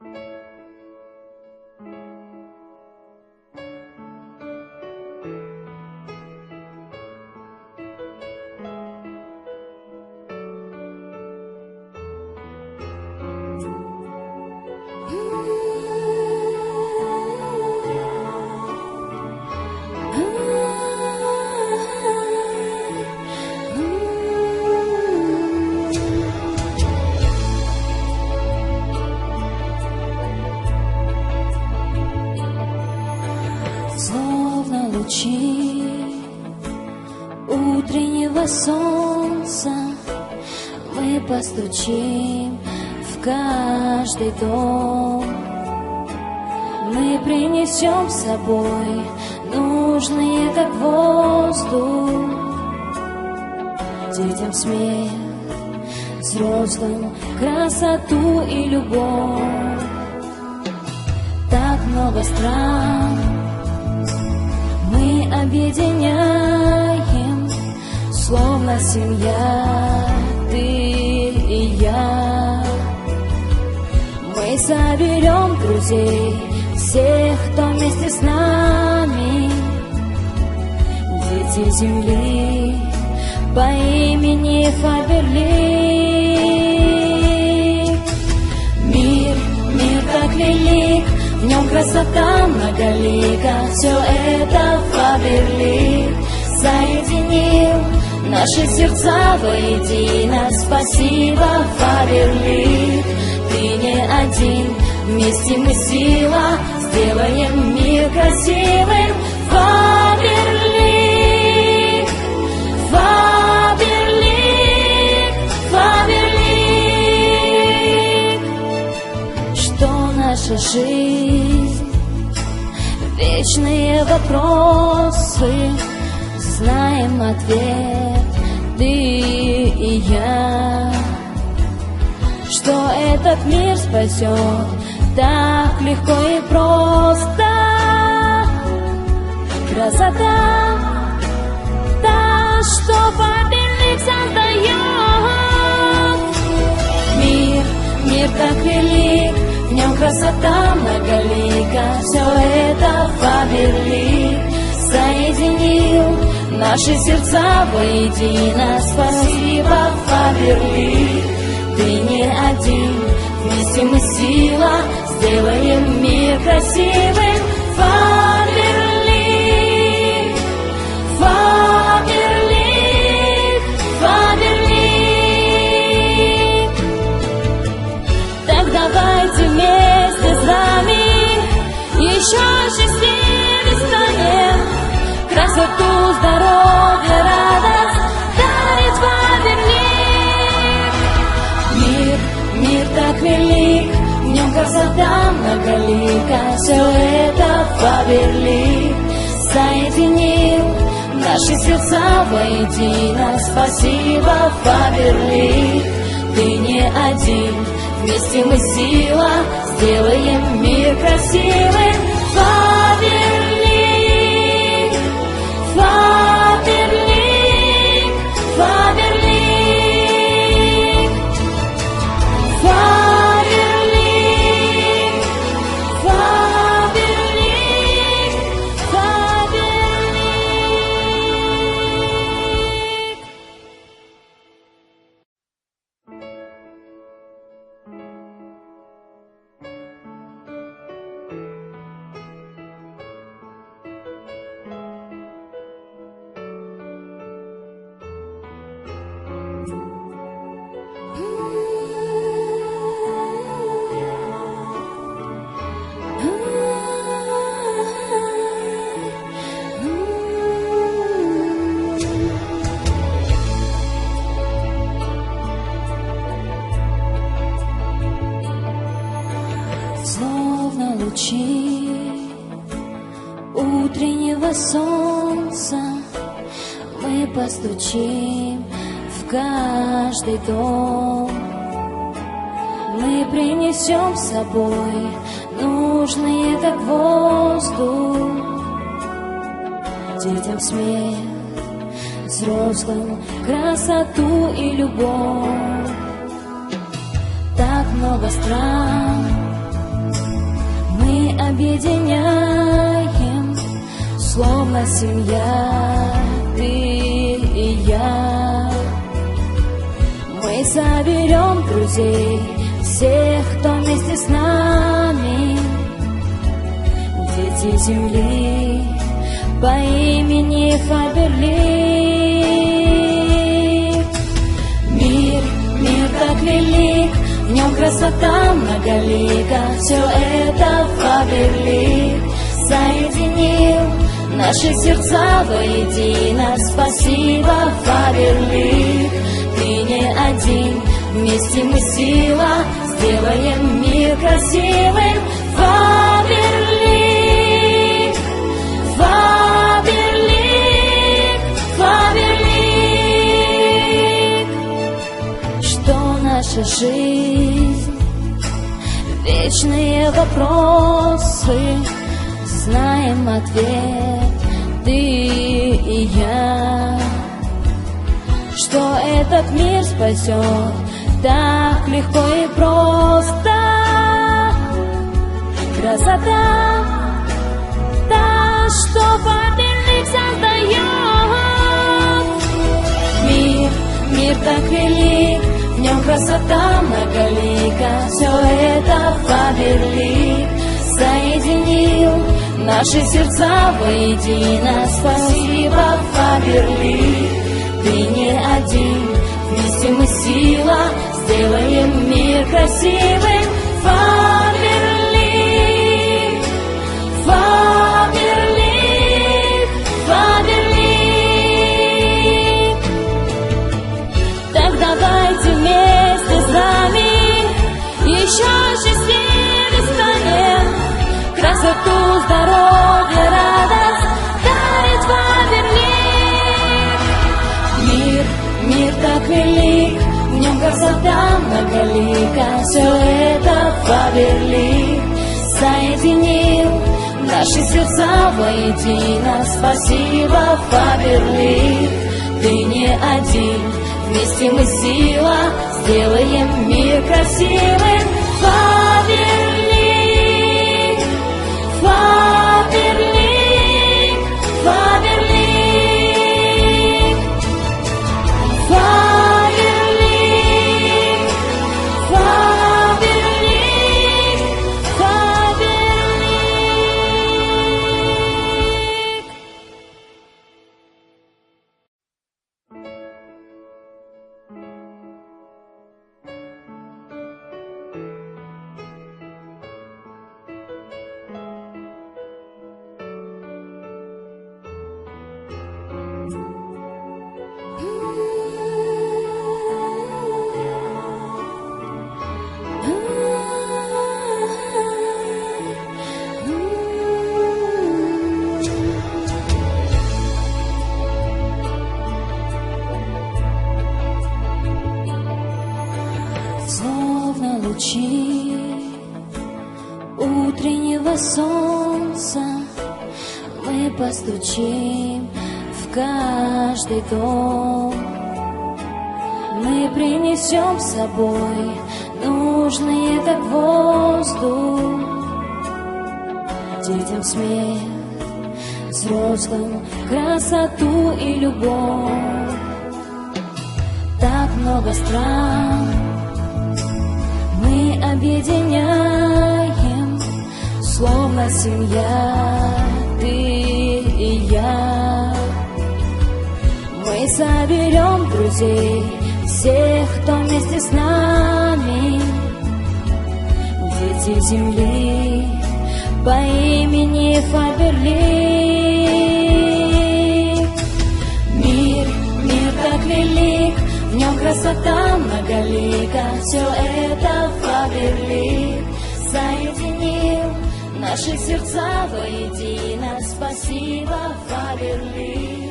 Словно лучи утреннего солнца Мы постучим в каждый дом. Мы принесем с собой нужные, как воздух. Детям смех, взрослым красоту и любовь. Так много стран объединяем, словно семья, ты и я. Мы соберем друзей, всех, кто вместе с нами, дети земли по имени Фаберлик. Красота многолика, все это Фаберлик соединил наши сердца воедино. Спасибо, Фаберлик, ты не один, вместе мы сила, сделаем мир красивым. Фаберлик, Фаберлик, Фаберлик что наша жизнь Вечные вопросы. Знаем ответ ты и я. Что этот мир спасет Так легко и просто? Красота красота многолика. Все это Фаберлик соединил наши сердца воедино. Спасибо, Фаберлик, ты не один, вместе мы сила, сделаем мир красивым. Еще счастливее станем. Красоту, здоровье, радость дарит Фаберлик. Мир, мир так велик, в нем красота многолика. Все это Фаберлик соединил наши сердца воедино. Спасибо, Фаберлик, ты не один. Вместе мы сила, сделаем мир красивым. Фаберлик, Словно лучи утреннего солнца. Мы постучим в каждый дом. Мы принесем с собой нужные, как воздух. Детям смех, взрослым красоту и любовь. Так много стран объединяем, словно семья, ты и я. Мы соберем друзей, всех, кто вместе с нами, дети земли по имени Фаберлик. Мир, мир так велик, в нем красота многолика, все это Фаберлик соединил. Наши сердца воедино. Спасибо, Фаберлик, ты не один, вместе мы сила, сделаем мир красивым. Фаберлик, Фаберлик, Фаберлик, что наша жизнь, вечные вопросы, знаем ответ, ты и я, что этот мир спасет так легко и просто. Красота, та, что Фаберлик создает. Мир, мир так велик, в нем красота многолика. Все это Фаберлик соединил наши сердца воедино. Спасибо, Фаберлик, ты не один, вместе мы сила, сделаем мир красивым. Фаберлик, Красоту, здоровье, радость дарит Фаберлик. Мир, мир так велик, в нем красота многолика. Все это Фаберлик соединил наши сердца воедино. Спасибо, Фаберлик, ты не один, вместе мы сила, сделаем мир красивым. Фаберлик, Фаберлик, лучи утреннего солнца Мы постучим в каждый дом. Мы принесем с собой нужные, как воздух. Детям смех, взрослым красоту и любовь. Так много стран объединяем, словно семья, ты и я. Мы соберем друзей, всех, кто вместе с нами, дети земли по имени Фаберлик. Мир, мир так велик, в нем красота многолика. Все это Фаберлик соединил наши сердца воедино. Спасибо, Фаберлик,